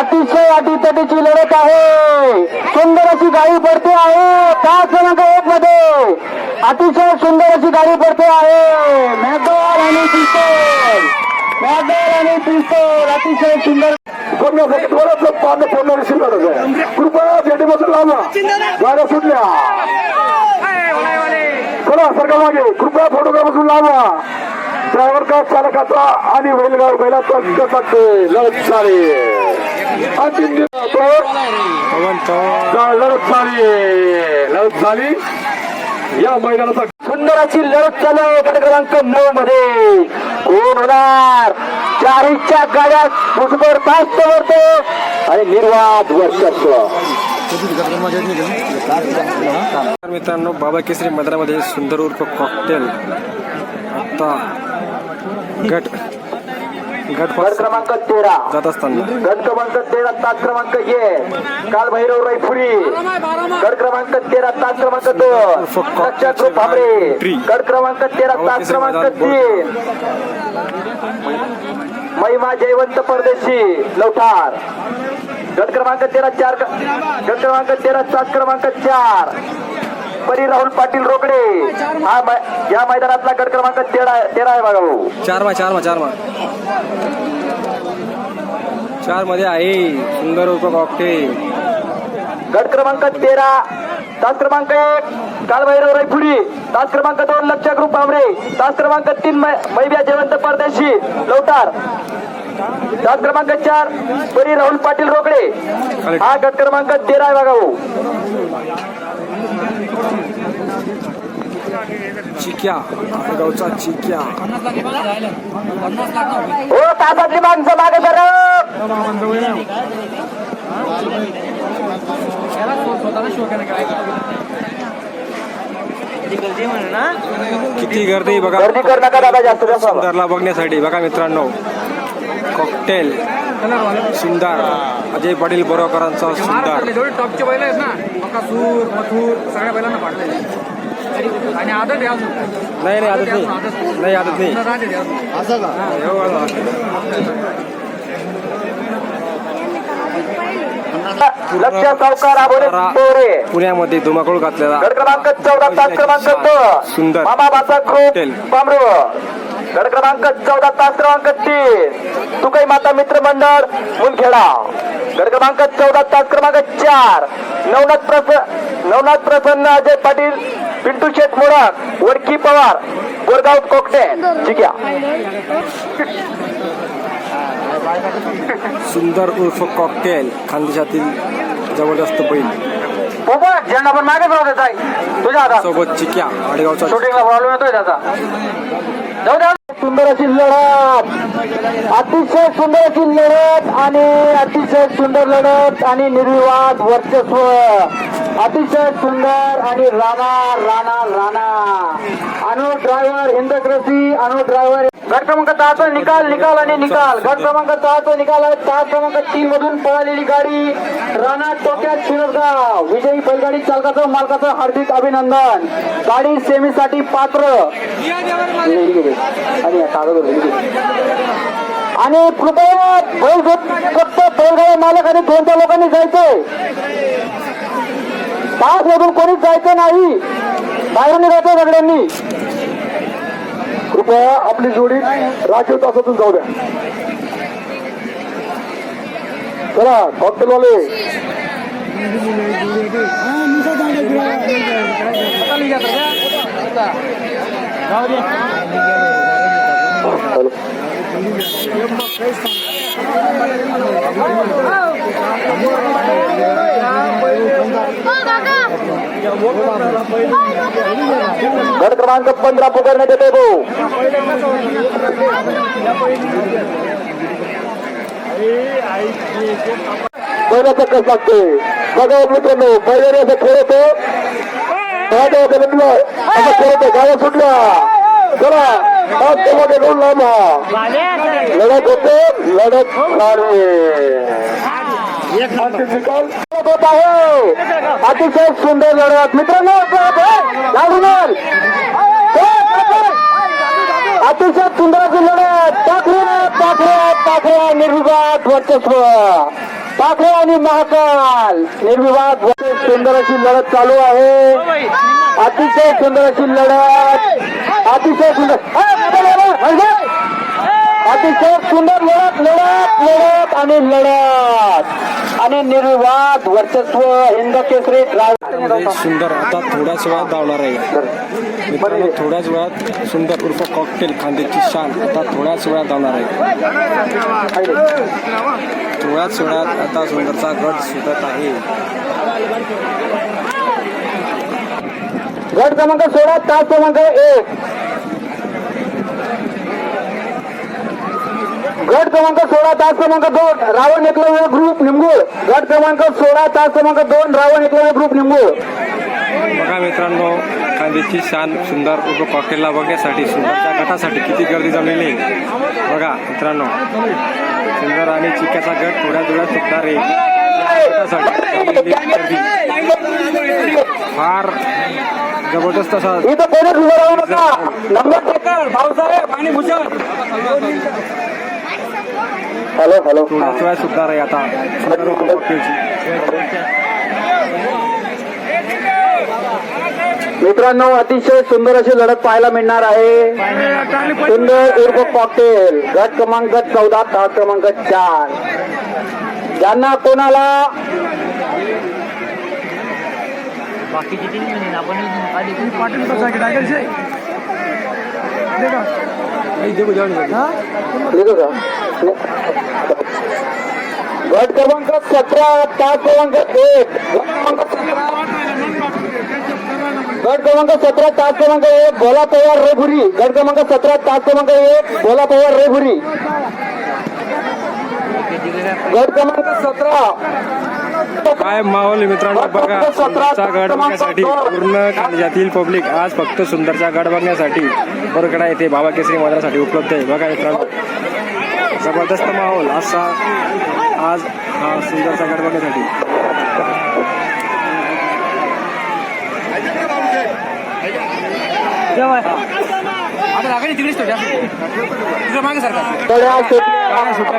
अतिशय अटीतटीची लढत आहे. सुंदर अशी गाडी पडते आहे. पाच क्रमांक एक मध्ये? अतिशय सुंदर अशी गाडी पडते आहे. मॅगडॉल आणि पिस्तोल मॅगडॉल आणि पिस्तोल अतिशय सुंदर. फोडण्यासाठी थोडंसं पानं फोडणारी शिल्लक आहे. कृपया भेटीपासून लावा. गाड्या सुटल्या. चला सरकार मागे कृपया फोटोग्राफ बसून लावा. ड्रायव्हर का चालकाचा आणि बैलगाड बैलाचा लढत झाली अंतिम दिवस लढत झाली लढत झाली या मैदानाचा सुंदर अशी लढत चालू गट क्रमांक नऊ मध्ये. कोण होणार? चारीच्या गाड्या पुष्कर तास वरतो आणि निर्वाद वर्चस्व तर मित्रांनो बाबा केसरी मैदानामध्ये सुंदर उर्फ कॉकटेल आता गट. गट गट क्रमांक तेरा. जात असताना. गट क्रमांक तेरा तास क्रमांक एक. काल भैरव रायफुरी गट क्रमांक तेरा तास क्रमांक दोन. लक्षात भांबरे गट क्रमांक तेरा तास क्रमांक तीन. महिमा जयवंत परदेशी लवठार. गट क्रमांक तेरा चार गट क्रमांक तेरा तास क्रमांक चार. परी राहुल पाटील रोकडे. हा या मैदानातला गट क्रमांक तेरा तेरा आहे बघा भाऊ. चार मा चार मा चार मा चारमध्ये आहे. सुंदर कॉकटेल. गट क्रमांक तेरा तास क्रमांक एक कालभैरव रायफुडी तास क्रमांक दोन लक्ष ग्रुप आमरे तास क्रमांक तीन मैब्या जयवंत परदेशी लवटार तास क्रमांक चार परी राहुल पाटील रोकडे. हा गट क्रमांक तेरा आहे बघा भाऊ. चिक्या गावचा चिक्या. हो तासातली माणसं मागे सर किती गर्दी बघा. गर्दी करू नका दादा जास्त सुंदरला बघण्यासाठी. बघा मित्रांनो कॉकटेल सुंदर. अजय पाटील बोरकरांचा सुंदर. जेवढे टॉपचे बैल आहेत ना. मकासूर मथुर सगळ्या बैलांना पाडले आणि आदत अजून. नाही नाही आदत नाही. नाही आदत नाही. राहते ते अजून. लक्ष सावकार आबोले पोरे पुण्यामध्ये धुमाकूळ घातलेला. क्रमांक चौदा तास क्रमांक सुंदर. मामा बाचा हॉटेल. ग्रुप पामरो गड क्रमांक चौदा तास क्रमांक तीन तुकई माता मित्र मंडळ मुनखेडा. गड क्रमांक चौदा तास क्रमांक चार. नवनाथ प्रसन्न नवनाथ प्रसन्न अजय पाटील पिंटू शेठ मोडक वडकी पवार बोरगाव कोकटे ठीक सुंदर उर्फ कॉकटेल खानदेशातील जबरदस्त बैल. झेंडा पण मागे जाऊ देत आहे तुझ्या हातात. सोबत चिक्या आडगावचा. शूटिंगला प्रॉब्लेम येतोय त्याचा. सुंदर अशी लढत. अतिशय सुंदर अशी लढत आणि अतिशय सुंदर लढत आणि निर्विवाद वर्चस्व. अतिशय सुंदर आणि राणा राणा राणा. अनु ड्रायव्हर हिंदक्रसी अनु ड्रायव्हर गट क्रमांक दहाचा निकाल निकाल आणि निकाल. गट क्रमांक दहाचा निकाल आहे. तास क्रमांक तीन मधून पळालेली गाडी राणा टोक्यात शिरगाव विजयी बैलगाडी चालकाचं मालकाचं हार्दिक अभिनंदन. गाडी सेमीसाठी पात्र. आणि आणि कृपया बैल फक्त बैलगाडी मालक आणि दोन त्या लोकांनी जायचंय पाच मधून कोणीच जायचं नाही. बाहेरून निघायचं सगळ्यांनी. कृपया आपली जोडी राखीव तासातून जाऊ द्या. चला कॉकटेलवाले गट क्रमांक पंधरा पुकारण्यात येते भाऊ बैलाचा कस लागते बघा मित्रांनो बैलाने असं खेळतो. असं खेळतो. गाड्या सुटल्या चला. झाली अंतिम निकाल होत आहे. अतिशय सुंदर लढत. मित्रांनो अतिशय सुंदर लढत. टाकले टाकले टाकले निर्विवाद वर्चस्व. ठाकरे आणि महाकाल निर्विवाद सुंदर अशी लढत चालू आहे अतिशय सुंदर अशी लढत अतिशय सुंदर अतिशय सुंदर लढत लढत लढत आणि लढत. आणि निर्विवाद वर्चस्व हिंद केसरी सुंदर आता थोड्याच वेळात धावणार आहे. मित्रांनो थोड्याच वेळात सुंदर उर्फ कॉकटेल खांद्याची शान आता थोड्याच वेळात धावणार आहे. थोड्याच वेळात आता सुंदरचा गट सुटत आहे. गट क्रमांक सोळा तास क्रमांक एक. गट क्रमांक सोळा तास क्रमांक दोन रावण एकलव्य ग्रुप निंबूळ. गट क्रमांक सोळा तास क्रमांक दोन रावण एकलव्य ग्रुप निंबूळ. बघा मित्रांनो खांद्याची शान सुंदर उर्फ कॉकटेलला बघण्यासाठी सुंदरच्या गटासाठी किती गर्दी जमलेली बघा मित्रांनो सुंदर आणि चिक्याचा गट थोड्या वेळात सुटणार आहे. फार जबरदस्त असा इथं कोणीच उभं राहू नका. नंबर भाऊसाहेब आणि भूषण. हॅलो हॅलो थोड्याच वेळात सुटणार आहे आता मित्रांनो अतिशय सुंदर अशी लढत पाहायला मिळणार आहे. सुंदर उर्फ कॉकटेल गट क्रमांक चौदा तास क्रमांक चार. ज्यांना कोणाला पाटील कसं आहे टाकायचे लिहितो का गट क्रमांक सतरा तास क्रमांक एक. गट क्रमांक सतरा तास क्रमांक एक भोला पवार रेभुरी गट क्रमांक सतरा तास क्रमांक एक भोला पवार रेभुरी गट क्रमांक सतरा. काय माहोल मित्रांनो बघा सुंदरचा गड बघण्यासाठी पूर्ण खानजातील पब्लिक आज फक्त सुंदरचा गड बघण्यासाठी बरकडा येथे बाबा केसरी मैदानासाठी उपलब्ध आहे. बघा मित्रांनो. जबरदस्त माहोल असा आज हा सुंदरचा गड बघण्यासाठी.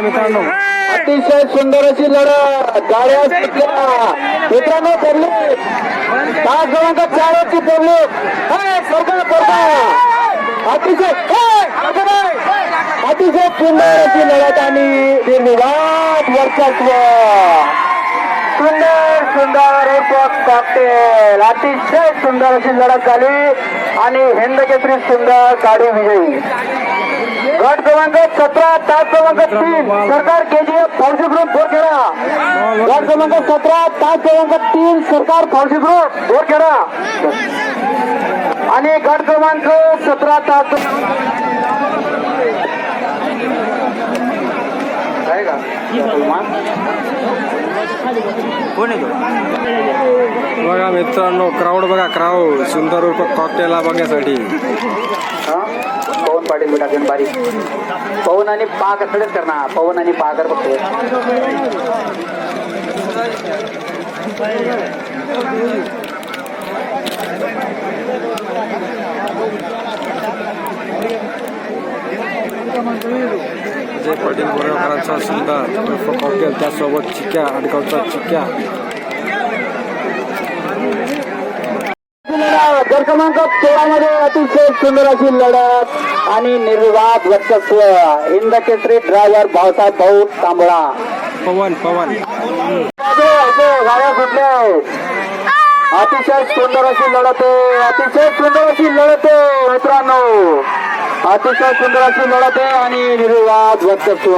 मित्रांनो. अतिशय सुंदर अशी लढत. गाड्या मित्रांनो पब्लिक. तास क्रमांक चारची पब्लिक. अतिशय हे. अतिशय सुंदर अशी लढत आणि निर्विवाद वर्चस्व. सुंदर सुंदर उर्फ कॉकटेल. अतिशय सुंदर अशी लढत झाली आणि हिंद केसरी सुंदर गाडी विजयी. गट क्रमांक सतरा तास क्रमांक तीन. सरकार केजीएफ फौजी ग्रुप बोरखेडा. गट क्रमांक सतरा तास क्रमांक तीन. सरकार फौजी ग्रुप बोरखेडा. आणि गट क्रमांक सतरा तास आहे का कोण आहे तो बघा मित्रांनो क्राऊड बघा क्राऊड सुंदर उर्फ कॉकटेलला बघण्यासाठी हा? पवन पाटील बेटा घेऊन बारीक पवन आणि पाक थोडेच करणार पवन आणि पाकर बघतोय विजय पाटील बोरेकरांचा सुंदर उर्फ कॉकटेल त्यासोबत चिक्या अडगावचा चिक्या. गट क्रमांक सोळा मध्ये अतिशय सुंदर अशी लढत आणि निर्विवाद वर्चस्व हिंद केसरी ड्रायव्हर भाऊसाहेब भाऊ तांबळा पवन पवन. गाड्या सुटल्या अतिशय सुंदर अशी लढत आहे अतिशय सुंदर अशी लढत आहे मित्रांनो. अतिशय सुंदर अशी लढत आहे आणि निर्विवाद वर्चस्व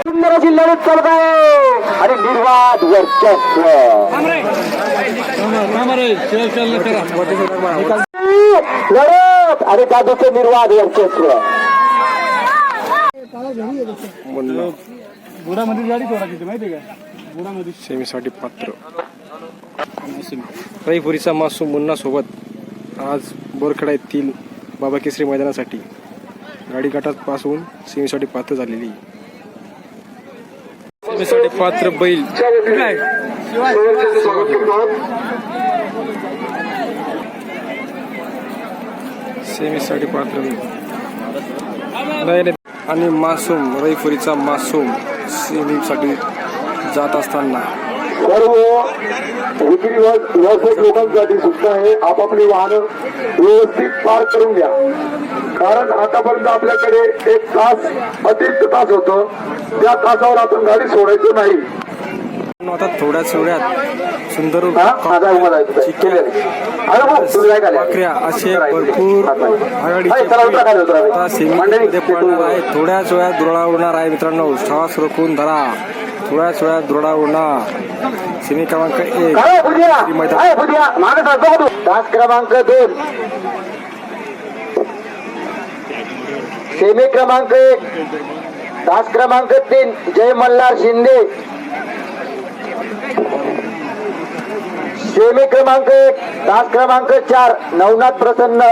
सुंदर अशी लढत चालत आहे आणि निर्वाद वर्चस्व लढत आणि दादूचे निर्वाद वर्चस्व बुडामध्ये गाडी सोडायची माहिती का? बुडामध्ये सेमीसाठी पात्र. रईपुरीचा मासूम मुन्ना सोबत आज बोरखेडा येथील बाबा केसरी मैदानासाठी गाडी गटात होऊन सेमीसाठी पात्र झालेली सेमीसाठी पात्र बैल सेमीसाठी पात्र बैल नाही. आणि मासूम रईपुरीचा मासूम सेमीसाठी जात असताना सर्व विक्री व्याव- व्यावसायिक लोकांसाठी सूचना आहे. आपापली वाहनं व्यवस्थित पार करून घ्या. कारण आतापर्यंत आपल्याकडे एक तास अतिरिक्त तास होतं. त्या तासावर आपण गाडी सोडायचं नाही. आता थोड्याच वेळात सुंदर हा? असे भरपूर आघाडीचे सेमीमध्ये पडणार आहे. थोड्याच वेळात दुरळा होणार आहे मित्रांनो. श्वास रोखून धरा. वेळात दुरळा होणार सेमी क्रमांक एक. तास क्रमांक दोन. सेमी क्रमांक एक. तास क्रमांक तीन. जय मल्हार शिंदे. सेमी क्रमांक एक. तास क्रमांक चार. नवनाथ प्रसन्न.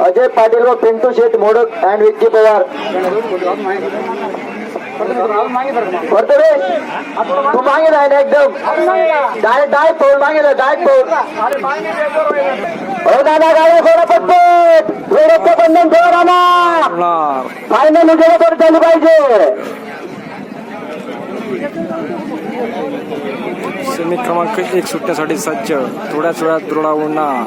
अजय पाटील व पिंटू शेठ मोडक अँड विक्की पवार. करतो रे तू मागे आहे ना एकदम. डायरेक्ट डायरेक्ट पोल मागेल डायरेक्ट पोल हो दादा गाडी थोडा पटपट. थोडं बंधन ठेवा रामा फायनल गेलं थोडं चालू पाहिजे. सेमी क्रमांक एक सुटण्यासाठी सज्ज. थोड्याच वेळात दुरळा उडणार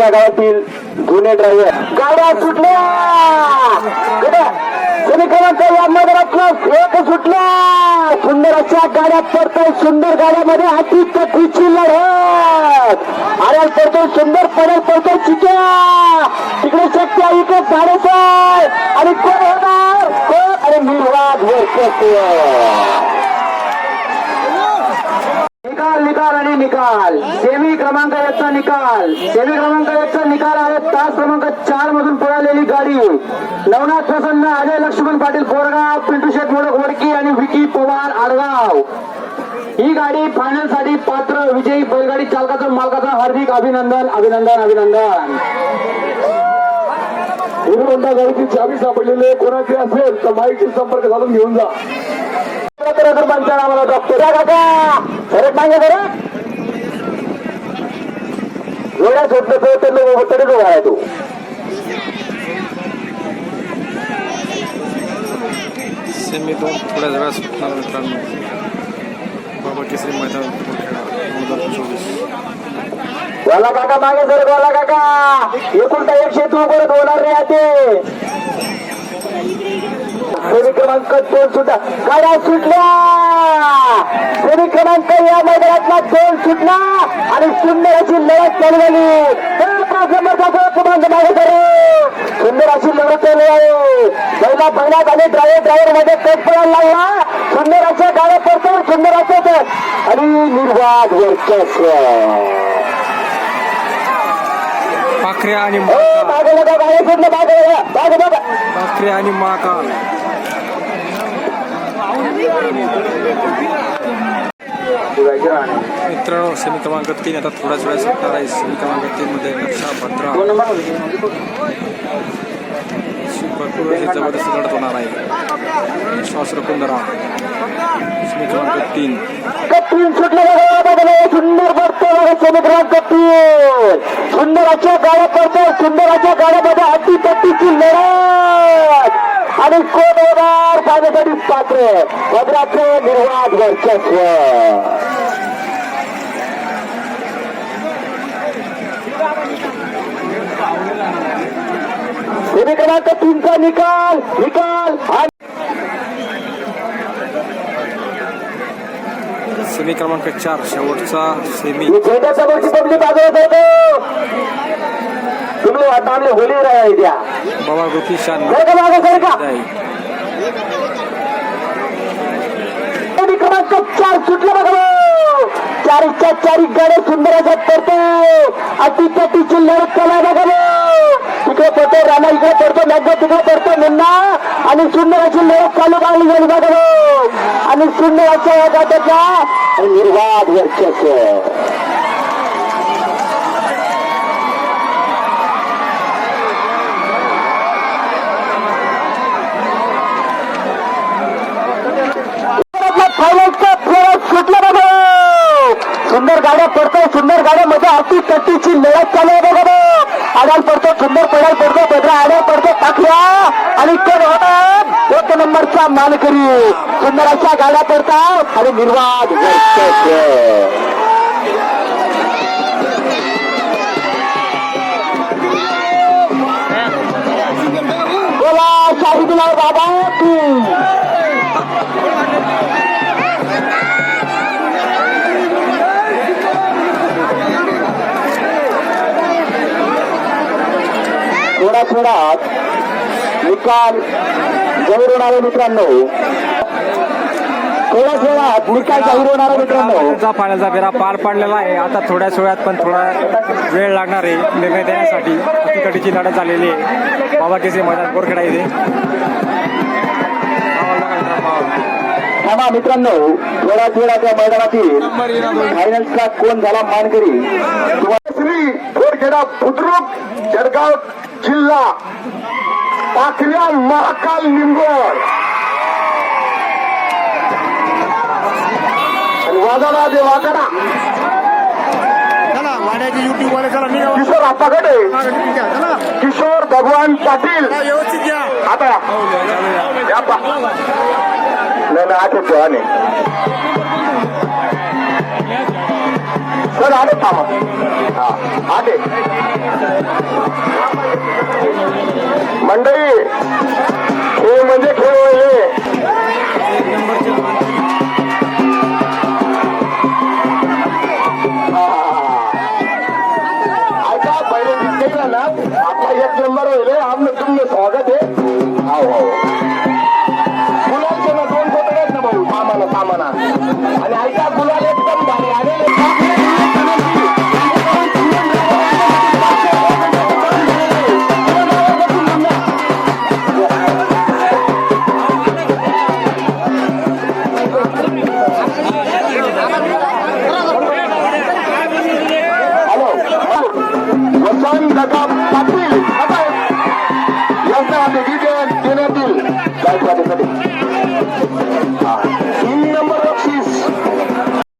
या गावातील जुने ड्रायव्हर. गाड्या सुटल्या! समी या मैदानात एक सुटल्या सुंदर अशा गाड्या पडतोय सुंदर गाड्यामध्ये हाती कथीची लढत! अरे पडतोय सुंदर पडेल पडतोय चिक्या! तिकडे शक्य इकडे साडेसाय आणि कोण होणार? कोण? अरे निर्वाद वर्चस्व निकाल आणि निकाल. सेमी क्रमांक एकचा निकाल सेमी क्रमांक एकचा निकाल आहे तास क्रमांक चार मधून पळालेली गाडी. नवनाथ प्रसन्न अजय लक्ष्मण पाटील कोरगाव पिंटू शेठ मोडक वडकी आणि विकी पवार आडगाव. ही गाडी फायनलसाठी पात्र विजयी बैलगाडी चालकाचं मालकाचा हार्दिक अभिनंदन अभिनंदन अभिनंदन. गाडीची चावी सापडलेली कोणाची असेल तर माहिती संपर्क साधून घेऊन जा. सरपंच आम्हाला डॉक्टर. काका. मागे एवढ्या तर त्यांना तरी उभा आहे तू. सेमी दोन थोड्याच वेळात सुटणार मित्रांनो बाबा केसरी मैदान बोरखेडा दोन हजार चोवीस गोला काका मागे सर गोला काका. एकुलता एक शेतू परत होणार नाही ते सेमी क्रमांक दोन सुटा गाड्या सुटल्या. सेमी क्रमांक या मैदानातला दोन सुटला आणि सुंदर अशी लढत चालू झाली. हे क्रमांक मागे सर सुंदर अशी लढत चालू आहे. पहिला पहिला आणि ड्रायव्हर ड्रायव्हरमध्ये कट पडायला लागला. सुंदर अशा गाड्या पडतात सुंदर असतात आणि निर्वाद वर्चस्व. पाखऱ्या आणि हो माका. गाडी मागे बघा पाखऱ्या आणि महाकाल मित्रांनो सेमी क्रमांक तीन आता थोड्याच वेळात सुटणार आहे. सेमी क्रमांक तीन मध्ये रक्षा भद्रा. भरपूर जबरदस्त लढत होणार आहे. श्वास रोखून धरा सेमी क्रमांक तीन. तीन सुंदर पडतो बघा समुद्रात तीन सुंदर अशा गाड्या पडतो सुंदर अशा गाड्यामध्ये हत्ती तट्टीची लढत. आणि कोण होणार पाण्यासाठी पात्र भद्राचं निर्वाद वर्चस्व. क्रमांक तीनचा निकाल निकाल सेमी क्रमांक चार शेवटचा सेमी. समोरची पब्लिक बाजूला सरको तुम्ही आता आम्ही होली राहा द्या बाबा गोपी शान सर का मागे सर का आहे सेमी क्रमांक चार सुटलं बघा भाऊ. चारीच्या चारी गाड्या सुंदर अशा पडतो अतिच्या तिची लढत चालू बघा भाऊ. तिकडे पडतो राणा इकडे पडतो नग्न तिकडे पडतो मुन्ना। आणि सुंदर अशी लढत चालू लागली झाली बघा भाऊ. आणि सुंदर अशा या गाड्याचा निर्वाद वर्चस्व कट्टीची लढत चालू आहे बघा बघ आडाल पडतो सुंदर पडाल पडतो बदरा आडाल पडतो टाकल्या आणि कोण होतात एक नंबरचा मानकरी. सुंदर अशा गाड्या पडतात आणि निर्वाद. वर्चस्व. बोला शाहिदलाल बाबा. निकाल जाहीर होणारे मित्रांनो. थोडा थोडा निकाल जाहीर होणारे मित्रांनो. पाण्याचा पाण्याचा फेरा पार पाडलेला आहे. आता थोड्याच वेळात पण थोडा वेळ लागणार आहे निर्णय देण्यासाठी. अतिकटीची लढत झालेली आहे. बाबा केसे मैदान बोरखेडा इथे थांबा मित्रांनो. थोडा थोडा त्या मैदानातील फायनलचा कोण झाला मानकरी? श्री बोरखेडा बुद्रुक जळगाव जिल्हा. टाकल्या महाकाल निंबोर वाजवा दे वाजवा चला वाड्याचे युट्यूब वाले चला निघा किशोर आप्पाकडे चला सर आले थांबा. हा आले. मंडळी हे म्हणजे खेळ होईल ऐका पहिले जिंकला ना आपला एक नंबर होईल आमनं तुमचं स्वागत आहे. हो, हो हो गुलालचे ना दोन फोटो आहेत ना भाऊ सामाना सामाना. आणि ऐका